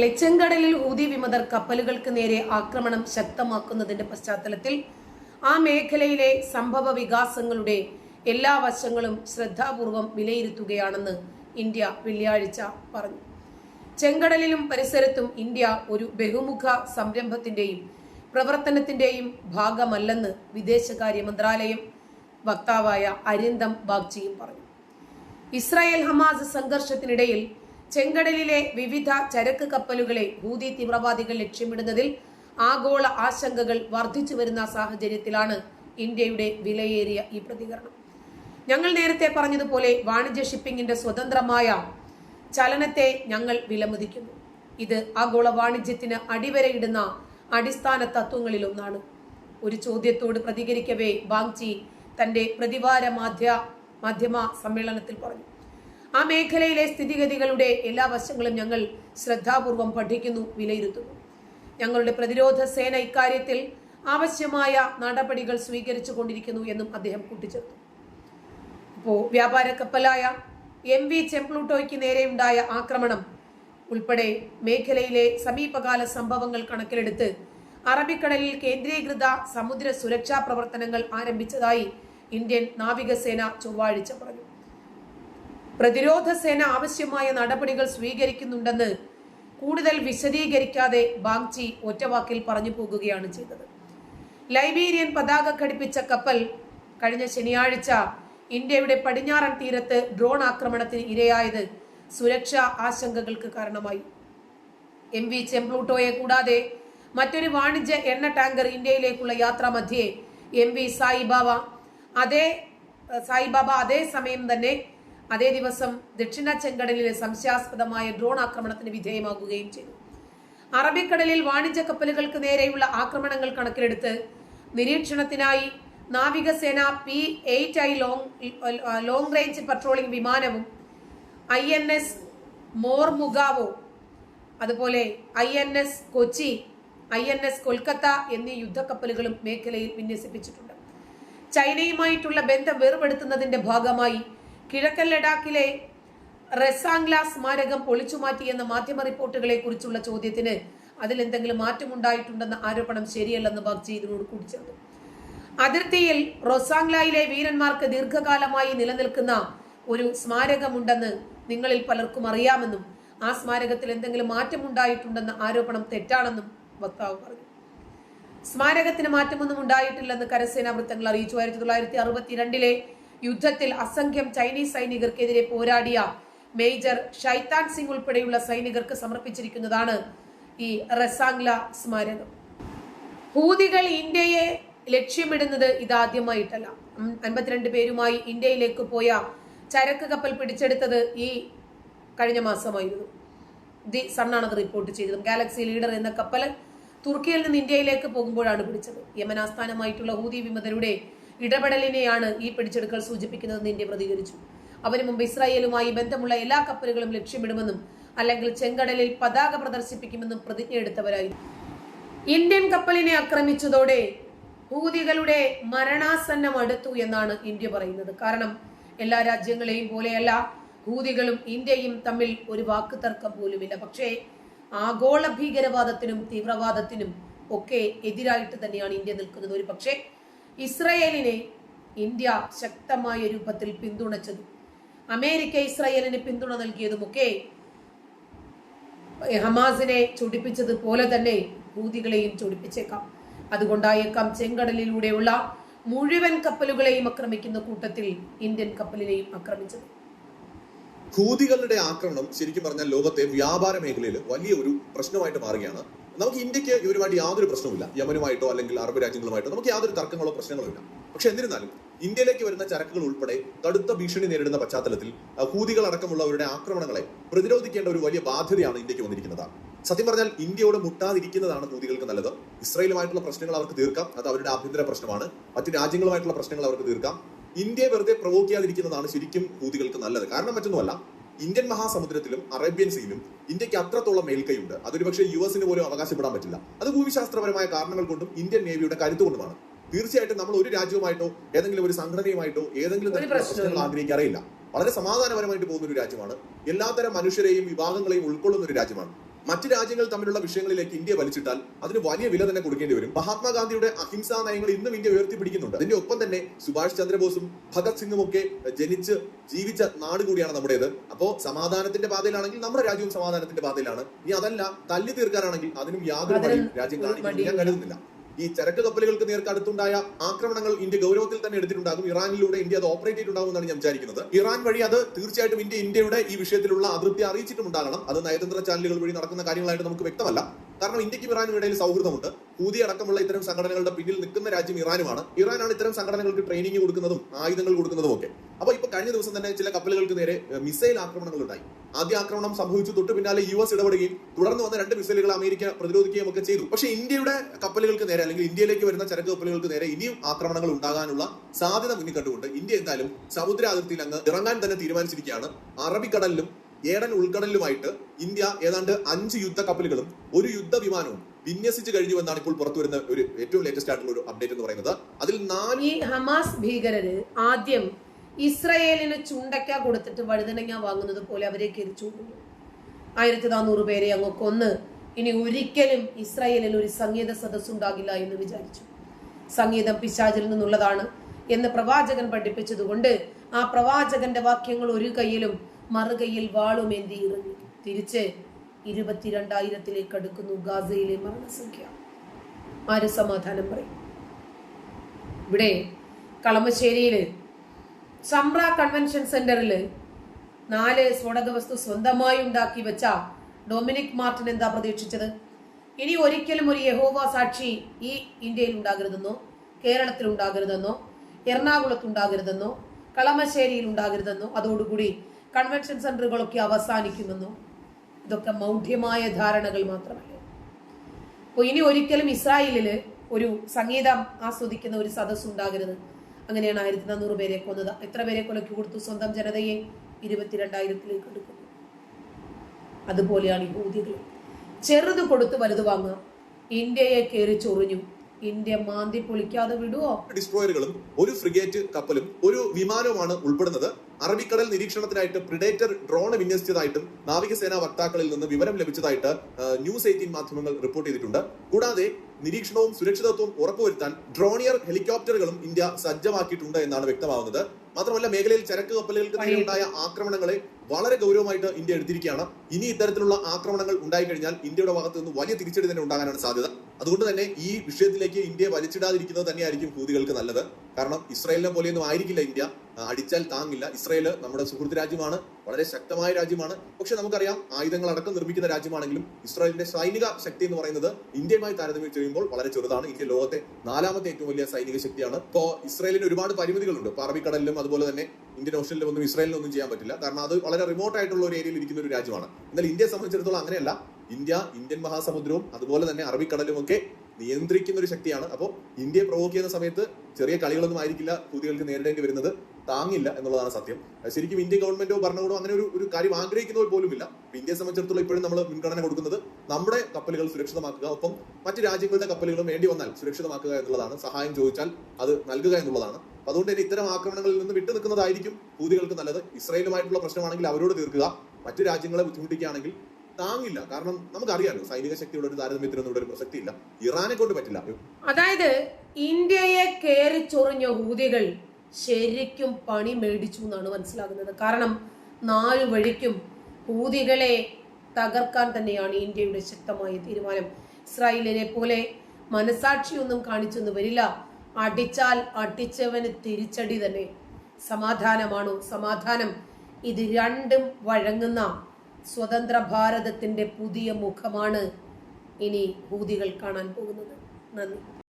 ചെങ്കടലിൽ ഊതി വിമതർ കപ്പലുകൾക്ക് നേരെ ആക്രമണം ശക്തമാക്കുന്നതിന്റെ പശ്ചാത്തലത്തിൽ ആ മേഖലയിലെ സംഭവ വികാസങ്ങളുടെ എല്ലാ വശങ്ങളും ശ്രദ്ധാപൂർവം വിലയിരുത്തുകയാണെന്ന് ഇന്ത്യ വെള്ളിയാഴ്ച പറഞ്ഞു. ചെങ്കടലിലും പരിസരത്തും ഇന്ത്യ ഒരു ബഹുമുഖ സംരംഭത്തിന്റെയും പ്രവർത്തനത്തിന്റെയും ഭാഗമല്ലെന്ന് വിദേശകാര്യ മന്ത്രാലയം വക്താവായ അരിന്ദം ബാഗ്ചിയും പറഞ്ഞു. ഇസ്രായേൽ ഹമാസ് സംഘർഷത്തിനിടയിൽ ചെങ്കടലിലെ വിവിധ ചരക്ക് കപ്പലുകളെ ഹൂതി തീവ്രവാദികൾ ലക്ഷ്യമിടുന്നതിൽ ആഗോള ആശങ്കകൾ വർദ്ധിച്ചു വരുന്ന സാഹചര്യത്തിലാണ് ഇന്ത്യയുടെ വിലയേറിയ ഈ പ്രതികരണം. ഞങ്ങൾ നേരത്തെ പറഞ്ഞതുപോലെ വാണിജ്യ ഷിപ്പിംഗിന്റെ സ്വതന്ത്രമായ ചലനത്തെ ഞങ്ങൾ വിലമതിക്കുന്നു. ഇത് ആഗോള വാണിജ്യത്തിന് അടിവരയിടുന്ന അടിസ്ഥാന തത്വങ്ങളിലൊന്നാണ്. ഒരു ചോദ്യത്തോട് പ്രതികരിക്കവേ ബാങ്ചി തന്റെ പ്രതിവാര മാധ്യ മാധ്യമ സമ്മേളനത്തിൽ പറഞ്ഞു. ആ മേഖലയിലെ സ്ഥിതിഗതികളുടെ എല്ലാ വശങ്ങളും ഞങ്ങൾ ശ്രദ്ധാപൂർവം പഠിക്കുന്നു വിലയിരുത്തുന്നു. ഞങ്ങളുടെ പ്രതിരോധ സേന ഇക്കാര്യത്തിൽ ആവശ്യമായ നടപടികൾ സ്വീകരിച്ചു കൊണ്ടിരിക്കുന്നു എന്നും അദ്ദേഹം കൂട്ടിച്ചേർത്തു. ഇപ്പോൾ വ്യാപാര കപ്പലായ എം വി ചെംപ്ലൂട്ടോയ്ക്ക് നേരെയുണ്ടായ ആക്രമണം ഉൾപ്പെടെ മേഖലയിലെ സമീപകാല സംഭവങ്ങൾ കണക്കിലെടുത്ത് അറബിക്കടലിൽ കേന്ദ്രീകൃത സമുദ്ര സുരക്ഷാ പ്രവർത്തനങ്ങൾ ആരംഭിച്ചതായി ഇന്ത്യൻ നാവികസേന ചൊവ്വാഴ്ച പറഞ്ഞു. പ്രതിരോധ സേന ആവശ്യമായ നടപടികൾ സ്വീകരിക്കുന്നുണ്ടെന്ന് കൂടുതൽ വിശദീകരിക്കാതെ ബാങ്ചി ഒറ്റവാക്കിൽ പറഞ്ഞു പോകുകയാണ് ചെയ്തത്. ലൈബീരിയൻ പതാക ഘടിപ്പിച്ച കപ്പൽ കഴിഞ്ഞ ശനിയാഴ്ച ഇന്ത്യയുടെ പടിഞ്ഞാറൻ തീരത്ത് ഡ്രോൺ ആക്രമണത്തിന് ഇരയായത് സുരക്ഷാ ആശങ്കകൾക്ക് കാരണമായി. എം വി ചെംപ്ലൂട്ടോയെ കൂടാതെ മറ്റൊരു വാണിജ്യ എണ്ണ ടാങ്കർ ഇന്ത്യയിലേക്കുള്ള യാത്രാ മധ്യേ എം വി സായിബാബ അതേ സായിബാബ അതേ സമയം തന്നെ അതേ ദിവസം ദക്ഷിണ ചെങ്കടലിലെ സംശയാസ്പദമായ ഡ്രോൺ ആക്രമണത്തിന് വിധേയമാകുകയും ചെയ്തു. അറബിക്കടലിൽ വാണിജ്യ കപ്പലുകൾക്ക് നേരെയുള്ള ആക്രമണങ്ങൾ കണക്കിലെടുത്ത് നിരീക്ഷണത്തിനായി നാവികസേന P eight I long long range patrolling വിമാനവും ഐ എൻ എസ് മോർമുഗാവോ അതുപോലെ I N S Kochi I N S Kolkata എന്നീ യുദ്ധക്കപ്പലുകളും മേഖലയിൽ വിന്യസിപ്പിച്ചിട്ടുണ്ട്. ചൈനയുമായിട്ടുള്ള ബന്ധം വേർപെടുത്തുന്നതിന്റെ ഭാഗമായി കിഴക്കൻ ലഡാക്കിലെ റെസാംഗ്ല സ്മാരകം പൊളിച്ചുമാറ്റിയെന്ന മാധ്യമ റിപ്പോർട്ടുകളെ കുറിച്ചുള്ള ചോദ്യത്തിന് അതിൽ എന്തെങ്കിലും മാറ്റമുണ്ടായിട്ടുണ്ടെന്ന ആരോപണം ശരിയല്ലെന്ന് ബാഗ്ജി ഇതിനോട് കൂട്ടിച്ചേർത്തു. അതിർത്തിയിൽ റൊസാംഗ്ലയിലെ വീരന്മാർക്ക് ദീർഘകാലമായി നിലനിൽക്കുന്ന ഒരു സ്മാരകമുണ്ടെന്ന് നിങ്ങളിൽ പലർക്കും അറിയാമെന്നും ആ സ്മാരകത്തിൽ എന്തെങ്കിലും മാറ്റമുണ്ടായിട്ടുണ്ടെന്ന ആരോപണം തെറ്റാണെന്നും വക്താവ് പറഞ്ഞു. സ്മാരകത്തിന് മാറ്റമൊന്നും ഉണ്ടായിട്ടില്ലെന്ന് കരസേനാ വൃത്തങ്ങൾ അറിയിച്ചു. ആയിരത്തി തൊള്ളായിരത്തി അറുപത്തിരണ്ടിലെ യുദ്ധത്തിൽ അസംഖ്യം ചൈനീസ് സൈനികർക്കെതിരെ പോരാടിയ മേജർ ഷൈത്താൻ സിംഗ് ഉൾപ്പെടെയുള്ള സൈനികർക്ക് സമർപ്പിച്ചിരിക്കുന്നതാണ് ഈ റസാംഗ്ല സ്മാരകം. ഹൂതികൾ ഇന്ത്യയെ ലക്ഷ്യമിടുന്നത് ഇതാദ്യമായിട്ടല്ല. അൻപത്തിരണ്ട് പേരുമായി ഇന്ത്യയിലേക്ക് പോയ ചരക്ക് കപ്പൽ പിടിച്ചെടുത്തത് ഈ കഴിഞ്ഞ മാസമായിരുന്നു. ദി സണ്ണാണത് റിപ്പോർട്ട് ചെയ്തത്. ഗാലക്സി ലീഡർ എന്ന കപ്പൽ തുർക്കിയിൽ നിന്ന് ഇന്ത്യയിലേക്ക് പോകുമ്പോഴാണ് പിടിച്ചത്. യമനാസ്ഥാനമായിട്ടുള്ള ഹൂതി വിമതരുടെ ഇടപെടലിനെയാണ് ഈ പിടിച്ചെടുക്കൽ സൂചിപ്പിക്കുന്നതെന്ന് ഇന്ത്യ പ്രതികരിച്ചു. അവന് മുമ്പ് ഇസ്രായേലുമായി ബന്ധമുള്ള എല്ലാ കപ്പലുകളും ലക്ഷ്യമിടുമെന്നും അല്ലെങ്കിൽ ചെങ്കടലിൽ പതാക പ്രദർശിപ്പിക്കുമെന്നും പ്രതിജ്ഞ എടുത്തവരായി ഇന്ത്യൻ കപ്പലിനെ ആക്രമിച്ചതോടെ ഹൂതികളുടെ മരണാസന്നം അടുത്തു എന്നാണ് ഇന്ത്യ പറയുന്നത്. കാരണം എല്ലാ രാജ്യങ്ങളെയും പോലെയല്ല ഹൂതികളും ഇന്ത്യയും തമ്മിൽ ഒരു വാക്ക് തർക്കം പോലുമില്ല. പക്ഷേ ആഗോള ഭീകരവാദത്തിനും തീവ്രവാദത്തിനും ഒക്കെ എതിരായിട്ട് തന്നെയാണ് ഇന്ത്യ നിൽക്കുന്നത്. ഒരു പക്ഷേ ഇസ്രയേലിനെ ഇന്ത്യ ശക്തമായ രൂപത്തിൽ പിന്തുണച്ചത് അമേരിക്ക ഇസ്രായേലിന് പിന്തുണ നൽകിയതുമൊക്കെ ഹമാസിനെ ചൊടിപ്പിച്ചത് പോലെ തന്നെ ഹൂതികളെയും ചൊടിപ്പിച്ചേക്കാം. അതുകൊണ്ടായേക്കാം ചെങ്കടലിലൂടെയുള്ള മുഴുവൻ കപ്പലുകളെയും ആക്രമിക്കുന്ന കൂട്ടത്തിൽ ഇന്ത്യൻ കപ്പലിനെയും ആക്രമിച്ചത്. ഹൂതികളുടെ ആക്രമണം ശരിക്കും പറഞ്ഞാൽ ലോകത്തെ വ്യാപാര മേഖലയിൽ വലിയ ഒരു പ്രശ്നമായിട്ട് മാറുകയാണ്. നമുക്ക് ഇന്ത്യയ്ക്ക് ഇവരുമായിട്ട് യാതൊരു പ്രശ്നവുമില്ല. യമനുമായിട്ടോ അല്ലെങ്കിൽ അറബ് രാജ്യങ്ങളുമായിട്ടോ നമുക്ക് യാതൊരു തർക്കങ്ങളോ പ്രശ്നങ്ങളോ ഇല്ല. പക്ഷെ എന്നിരുന്നാലും ഇന്ത്യയിലേക്ക് വരുന്ന ചരക്കുകൾ ഉൾപ്പെടെ കടുത്ത ഭീഷണി നേരിടുന്ന പശ്ചാത്തലത്തിൽ ഹൂതികൾ അടക്കമുള്ളവരുടെ ആക്രമണങ്ങളെ പ്രതിരോധിക്കേണ്ട ഒരു വലിയ ബാധ്യതയാണ് ഇന്ത്യയ്ക്ക് വന്നിരിക്കുന്നത്. സത്യം പറഞ്ഞാൽ ഇന്ത്യയോട് മുട്ടാതിരിക്കുന്നതാണ് ഹൂതികൾക്ക് നല്ലത്. ഇസ്രായേലുമായിട്ടുള്ള പ്രശ്നങ്ങൾ അവർക്ക് തീർക്കാം. അത് അവരുടെ ആഭ്യന്തര പ്രശ്നമാണ്. മറ്റു രാജ്യങ്ങളുമായിട്ടുള്ള പ്രശ്നങ്ങൾ അവർക്ക് തീർക്കാം. ഇന്ത്യയെ വെറുതെ പ്രവോക്കിയാതിരിക്കുന്നതാണ് ശരിക്കും ഹൂതികൾക്ക് നല്ലത്. കാരണം മറ്റൊന്നുമല്ല ഇന്ത്യൻ മഹാസമുദ്രത്തിലും അറേബ്യൻ സീയിലും ഇന്ത്യയ്ക്ക് അത്രത്തോളം മേൽക്കൈയുണ്ട്. അതൊരു പക്ഷേ യു എസിന് പോലും അവകാശപ്പെടാൻ പറ്റില്ല. അത് ഭൂമിശാസ്ത്രപരമായ കാരണങ്ങൾ കൊണ്ടും ഇന്ത്യൻ നേവിയുടെ കരുത്തുകൊണ്ടുമാണ് തീർച്ചയായിട്ടും നമ്മൾ ഒരു രാജ്യവുമായിട്ടോ ഏതെങ്കിലും ഒരു സംഘടനയുമായിട്ടോ ഏതെങ്കിലും തരത്തിലുള്ള. പ്രശ്നങ്ങൾ ആഗ്രഹിക്കാറില്ല വളരെ സമാധാനപരമായിട്ട് പോകുന്ന ഒരു രാജ്യമാണ്. എല്ലാത്തരം മനുഷ്യരെയും വിഭാഗങ്ങളെയും ഉൾക്കൊള്ളുന്ന ഒരു രാജ്യമാണ്. മറ്റ് രാജ്യങ്ങൾ തമ്മിലുള്ള വിഷയങ്ങളിലേക്ക് ഇന്ത്യ വലിച്ചിട്ടാൽ അതിന് വലിയ വില തന്നെ കൊടുക്കേണ്ടി വരും. മഹാത്മാഗാന്ധിയുടെ അഹിംസാ നയങ്ങൾ ഇന്നും ഇന്ത്യ ഉയർത്തിപ്പിടിക്കുന്നുണ്ട്. അതിന്റെ ഒപ്പം തന്നെ സുഭാഷ് ചന്ദ്രബോസും ഭഗത് സിംഗും ഒക്കെ ജനിച്ച് ജീവിച്ച നാട് കൂടിയാണ് നമ്മുടേത്. അപ്പോ സമാധാനത്തിന്റെ പാതയിലാണെങ്കിൽ നമ്മുടെ രാജ്യവും സമാധാനത്തിന്റെ പാതയിലാണ്. ഇനി അതല്ല തല്ലി തീർക്കാനാണെങ്കിൽ അതിനും യാതൊരു രാജ്യം ഒരു ഞാൻ കരുതുന്നില്ല. ഈ ചരക്ക് കപ്പലുകൾക്ക് നേർക്ക് അടുത്തുണ്ടായ ആക്രമണങ്ങൾ ഇന്ത്യ ഗൗരവത്തിൽ തന്നെ എടുത്തിട്ടുണ്ടാകും. ഇറാനിലൂടെ ഇന്ത്യ അത് ഓപ്പറേറ്റ് ചെയ്തിട്ടുണ്ടാകും എന്നാണ് ഞാൻ വിചാരിക്കുന്നത്. ഇറാൻ വഴി അത് തീർച്ചയായിട്ടും ഇന്ത്യ ഇന്ത്യയുടെ ഈ വിഷയത്തിലുള്ള അതൃപ്തി അറിയിച്ചിട്ടുണ്ടാകണം അത് നയതന്ത്ര ചാനലുകൾ വഴി നടക്കുന്ന കാര്യങ്ങളായിട്ട് നമുക്ക് വ്യക്തമല്ല. കാരണം ഇന്ത്യക്കും ഇറാനും ഇടയിൽ സൗഹൃദമുണ്ട്. ഹൂതി അടക്കമുള്ള ഇത്തരം സംഘടനകളുടെ പിന്നിൽ നിൽക്കുന്ന രാജ്യം ഇറാനുമാണ്. ഇറാനാണ് ഇത്തരം സംഘടനകൾക്ക് ട്രെയിനിങ് കൊടുക്കുന്നതും ആയുധങ്ങൾ കൊടുക്കുന്നതും ഒക്കെ അപ്പൊ ഇപ്പൊ കഴിഞ്ഞ ദിവസം തന്നെ ചില കപ്പലുകൾക്ക് നേരെ മിസൈൽ ആക്രമണങ്ങൾ ഉണ്ടായി ആദ്യ ആക്രമണം സംഭവിച്ചു. തൊട്ട് പിന്നാലെ യു എസ് ഇടപെടുകയും തുടർന്ന് വന്ന രണ്ട് മിസൈലുകൾ അമേരിക്ക പ്രതിരോധിക്കുകയും ഒക്കെ ചെയ്തു. പക്ഷേ ഇന്ത്യയുടെ കപ്പലുകൾക്ക് നേരെ അല്ലെങ്കിൽ ഇന്ത്യയിലേക്ക് വരുന്ന ചരക്ക് കപ്പലുകൾക്ക് നേരെ ഇനിയും ആക്രമണങ്ങൾ ഉണ്ടാകാനുള്ള സാധ്യത മുന്നിൽ കണ്ടുകൊണ്ട് ഇന്ത്യ എന്തായാലും സമുദ്ര അതിർത്തിയിൽ അങ്ങ് ഇറങ്ങാൻ തന്നെ തീരുമാനിച്ചിരിക്കുകയാണ്. അറബിക്കടലിലും ഏടൻ ഉൾക്കടലിലുമായിട്ട് ഇന്ത്യ ഏതാണ്ട് അഞ്ച് യുദ്ധ കപ്പലുകളും ഒരു യുദ്ധ വിമാനവും വിന്യസിച്ചു കഴിഞ്ഞു എന്നാണ് ഇപ്പോൾ പുറത്തു വരുന്ന ഒരു ഏറ്റവും ലേറ്റസ്റ്റ് ആയിട്ടുള്ള ഒരു അപ്ഡേറ്റ് എന്ന് പറയുന്നത്. അതിൽ നാല് ഈ ഹമാസ് ഭീകരര് ആദ്യം ഇസ്രയേലിന് ചുണ്ടക്ക കൊടുത്തിട്ട് വഴുതനങ്ങ വാങ്ങുന്നത് പോലെ അവരെ കെരിച്ചു ആയിരത്തി നാനൂറ് പേരെ അങ്ങ് കൊന്ന് ഇനി ഒരിക്കലും ഇസ്രായേലിൽ ഒരു സംഗീത സദസ് ഉണ്ടാകില്ല എന്ന് വിചാരിച്ചു. സംഗീതം പിശാചിൽ നിന്നുള്ളതാണ് എന്ന് പ്രവാചകൻ പഠിപ്പിച്ചതുകൊണ്ട് ആ പ്രവാചകന്റെ വാക്യങ്ങൾ ഒരു കൈയിലും മറുകൈയിൽ വാളുമേന്തി ഇറങ്ങി തിരിച്ച് ഇരുപത്തിരണ്ടായിരത്തിലേക്ക് അടുക്കുന്നു ഗാസയിലെ മരണസംഖ്യ. ആര് സമാധാനം പറയും? ഇവിടെ കളമശ്ശേരിയിൽ സംറ കൺവെൻഷൻ സെന്ററിൽ നാല് സ്ഫോടക വസ്തു സ്വന്തമായി ഉണ്ടാക്കി വെച്ച ഡൊമിനിക് മാർട്ടിൻ എന്താ പ്രതീക്ഷിച്ചത്? ഇനി ഒരിക്കലും ഒരു യഹോവ സാക്ഷി ഈ ഇന്ത്യയിൽ ഉണ്ടാകരുതെന്നോ കേരളത്തിൽ ഉണ്ടാകരുതെന്നോ എറണാകുളത്ത് ഉണ്ടാകരുതെന്നോ കളമശ്ശേരിയിൽ ഉണ്ടാകരുതെന്നോ അതോടുകൂടി കൺവെൻഷൻ സെന്ററുകളൊക്കെ അവസാനിക്കുമെന്നോ ഇതൊക്കെ മൗഢ്യമായ ധാരണകൾ മാത്രമല്ലേ. അപ്പോൾ ഇനി ഒരിക്കലും ഇസ്രായേലിൽ ഒരു സംഗീതം ആസ്വദിക്കുന്ന ഒരു സദസ് ഉണ്ടാകരുത് അങ്ങനെയാണ് ആയിരത്തി നാനൂറ് പേരെ കൊന്നത്. എത്ര പേരെ കൊലക്ക് കൊടുത്തു? സ്വന്തം ജനതയെ ഇരുപത്തിരണ്ടായിരത്തിലേക്ക് എടുക്കുന്നു. അതുപോലെയാണ് ഈ യഹൂദികൾ ചെറുത് കൊടുത്ത് വലുത് വാങ്ങുക. ഇന്ത്യയെ കയറി ചൊറിഞ്ഞു. ഇന്ത്യ മാന്തി പൊളിക്കാതെ വിടുവോ? ഡിസ്ട്രോയറുകളും ഒരു ഫ്രിഗേറ്റ് കപ്പലും ഒരു വിമാനവുമാണ് ഉൾപ്പെടുന്നത്. അറബിക്കടൽ നിരീക്ഷണത്തിനായിട്ട് പ്രിഡേറ്റർ ഡ്രോൺ വിന്യസിച്ചതായിട്ടും നാവികസേനാ വക്താക്കളിൽ നിന്ന് വിവരം ലഭിച്ചതായിട്ട് ന്യൂസ് എയ്റ്റീൻ മാധ്യമങ്ങൾ റിപ്പോർട്ട് ചെയ്തിട്ടുണ്ട്. കൂടാതെ നിരീക്ഷണവും സുരക്ഷിതത്വവും ഉറപ്പുവരുത്താൻ ഡ്രോണിയർ ഹെലികോപ്റ്ററുകളും ഇന്ത്യ സജ്ജമാക്കിയിട്ടുണ്ട് എന്നാണ് വ്യക്തമാവുന്നത് മാത്രമല്ല മേഖലയിൽ ചരക്ക് കപ്പലുകൾക്ക് നേരെയുണ്ടായ ആക്രമണങ്ങളെ വളരെ ഗൗരവമായിട്ട് ഇന്ത്യ എടുത്തിരിക്കുകയാണ്. ഇനി ഇത്തരത്തിലുള്ള ആക്രമണങ്ങൾ ഉണ്ടായി കഴിഞ്ഞാൽ ഇന്ത്യയുടെ ഭാഗത്ത് നിന്ന് വലിയ തിരിച്ചടി തന്നെ ഉണ്ടാകാനാണ് സാധ്യത. അതുകൊണ്ട് തന്നെ ഈ വിഷയത്തിലേക്ക് ഇന്ത്യ വലിച്ചിടാതിരിക്കുന്നത് തന്നെയായിരിക്കും ഹൂതികൾക്ക് നല്ലത്. കാരണം ഇസ്രായേലിനെ പോലെയൊന്നും ആയിരിക്കില്ല ഇന്ത്യ. അടിച്ചാൽ താങ്ങില്ല. ഇസ്രായേൽ നമ്മുടെ സുഹൃത്ത് രാജ്യമാണ്. വളരെ ശക്തമായ രാജ്യമാണ്. പക്ഷെ നമുക്കറിയാം ആയുധങ്ങൾ അടക്കം നിർമ്മിക്കുന്ന രാജ്യമാണെങ്കിലും ഇസ്രായേലിന്റെ സൈനിക ശക്തി എന്ന് പറയുന്നത് ഇന്ത്യയുമായി താരതമ്യം ചെയ്യുമ്പോൾ വളരെ ചെറുതാണ്. ഇന്ത്യ ലോകത്തെ നാലാമത്തെ ഏറ്റവും വലിയ സൈനിക ശക്തിയാണ്. ഇപ്പോ ഇസ്രായേലിന് ഒരുപാട് പരിമിതികളുണ്ട്. ഇപ്പൊ അറബിക്കടലിലും അതുപോലെ തന്നെ ഇന്ത്യൻ ഓഷനിലും ഒന്നും ഇസ്രായേലിനൊന്നും ചെയ്യാൻ പറ്റില്ല. കാരണം അത് വളരെ റിമോട്ട് ആയിട്ടുള്ള ഒരു ഏരിയയിൽ ഇരിക്കുന്ന ഒരു രാജ്യമാണ്. എന്നാൽ ഇന്ത്യയെ സംബന്ധിച്ചിടത്തോളം അങ്ങനെയല്ല. ഇന്ത്യ ഇന്ത്യൻ മഹാസമുദ്രവും അതുപോലെ തന്നെ അറബിക്കടലും ഒക്കെ നിയന്ത്രിക്കുന്ന ഒരു ശക്തിയാണ്. അപ്പോൾ ഇന്ത്യയെ പ്രൊവോക്ക് ചെയ്യുന്ന സമയത്ത് ചെറിയ കളികളൊന്നും ആയിരിക്കില്ല. ഹൂതികൾക്ക് നേരിടേണ്ടി വരുന്നത്. താങ്ങില്ല എന്നുള്ളതാണ് സത്യം. ശരിക്കും ഇന്ത്യൻ ഗവൺമെന്റോ ഭരണകൂടമോ അങ്ങനെ ഒരു ഒരു കാര്യം ആഗ്രഹിക്കുന്നവർ പോലുമില്ല. ഇന്ത്യയെ സംബന്ധിച്ചിടത്തോളം ഇപ്പോഴും നമ്മൾ മുൻഗണന കൊടുക്കുന്നത് നമ്മുടെ കപ്പലുകൾ സുരക്ഷിതമാക്കുക ഒപ്പം മറ്റ് രാജ്യങ്ങളുടെ കപ്പലുകളും വേണ്ടി വന്നാൽ സുരക്ഷിതമാക്കുക എന്നുള്ളതാണ്. സഹായം ചോദിച്ചാൽ അത് നൽകുക എന്നുള്ളതാണ്. അതുകൊണ്ട് തന്നെ ഇത്തരം ആക്രമണങ്ങളിൽ നിന്ന് വിട്ടു നിൽക്കുന്നതായിരിക്കും ഹൂതികൾക്ക് നല്ലത്. ഇസ്രയേലുമായിട്ടുള്ള പ്രശ്നമാണെങ്കിൽ അവരോട് തീർക്കുക. മറ്റു രാജ്യങ്ങളെ ബുദ്ധിമുട്ടിക്കുകയാണെങ്കിൽ താങ്ങില്ല. കാരണം നമുക്കറിയാലോ സൈനിക ശക്തിയുടെ ഒരു താരതമ്യത്തിനൊന്നും ഇവിടെ ഒരു പ്രസക്തി ഇല്ല ഇറാനെ കൊണ്ട് പറ്റില്ല. അതായത് ഇന്ത്യയെ കയറി ചൊറിഞ്ഞ ഹൂതികൾ ശരിക്കും പണി മേടിച്ചു എന്നാണ് മനസ്സിലാകുന്നത്. കാരണം നാല് വഴിക്കും ഹൂതികളെ തകർക്കാൻ തന്നെയാണ് ഇന്ത്യയുടെ ശക്തമായ തീരുമാനം. ഇസ്രായേലിനെ പോലെ മനസാക്ഷിയൊന്നും കാണിച്ചൊന്നും വരില്ല. അടിച്ചാൽ അടിച്ചവന് തിരിച്ചടി തന്നെ. സമാധാനമാണോ? സമാധാനം. ഇത് രണ്ടും വഴങ്ങുന്ന സ്വതന്ത്ര ഭാരതത്തിന്റെ പുതിയ മുഖമാണ് ഇനി ഹൂതികൾ കാണാൻ പോകുന്നത്. നന്ദി.